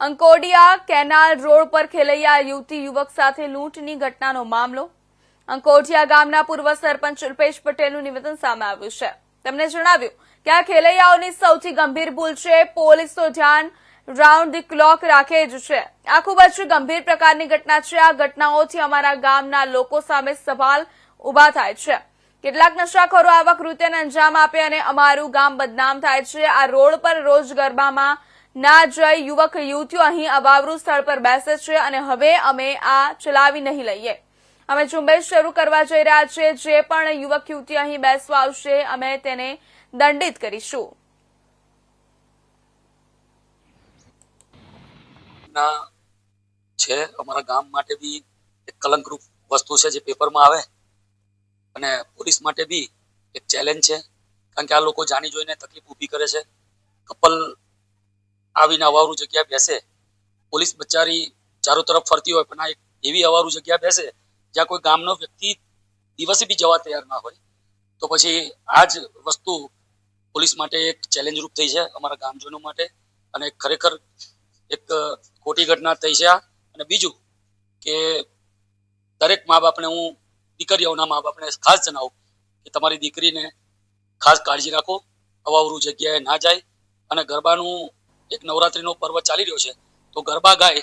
Ankodiya canal road પર ખેલૈયા યુવતી યુવક સાથે લૂંટની ઘટનાનો મામલો. અંકોડિયા ગામના પૂર્વ સરપંચ અલ્પેશ પટેલનું નિવેદન સામે આવ્યું છે. તેમણે જણાવ્યું કે આ ખેલૈયાઓની સૌથી ગંભીર ભૂલ છે પોલીસ તો ધ્યાન રાઉન્ડ ધી ક્લોક રાખે જ છે. આ ખૂબ જ ગંભીર પ્રકારની ઘટના છે. આ ઘટનાઓથી અમારા ગામના લોકો સામે સવાલ ઊભા થાય છે. કેટલાક નશાખોરો આવા કૃત્યને અંજામ આપે અને અમારું ગામ બદનામ થાય છે. આ રોડ પર રોજ ગરબામાં ના જઈ યુવક, યુવતીઓ અહીં અવાવરું સ્થળ પર બેસે છે અને હવે અમે આ ચલાવી નહીં લઈએ. અમે ઝુંબેશ શરૂ કરવા જઈ રહ્યા છીએ જે પણ યુવક, યુવતી અહીં બેસવા આવશે, અમે તેને દંડિત કરીશું. છે. અમારા ગામ માટે બી એક કલંકરૂપ વસ્તુ છે જે પેપરમાં આવે. અને પોલીસ માટે બી એક ચેલેન્જ છે. કારણ કે આ લોકો જાણી જોઈને તકલીફ ઊભી કરે છે. કપલ આવીને અવારું જગ્યા બેસે. પોલીસ બચારી ચારો તરફ ફરતી હોય, પણ આ એક એવી અવારું જગ્યા બેસે, જ્યાં કોઈ ગામનો વ્યક્તિ દિવસે બી જવા તૈયાર ના હોય. તો પછી આ જ વસ્તુ પોલીસ માટે એક ચેલેન્જ રૂપ થઈ છે અમારા ગામજનો માટે. અને ખરેખર એક ખોટી ઘટના થઈ છે આ. અને બીજું કે દરેક મા બાપને હું, દીકરીઓના મા બાપને ખાસ જણાવું કે તમારી દીકરીને ખાસ કાળજી રાખો. અવાવરું જગ્યાએ ના જાય. અને ગરબાનું એક નવરાત્રીનો પર્વ ચાલી રહ્યો છે. તો ગરબા ગાય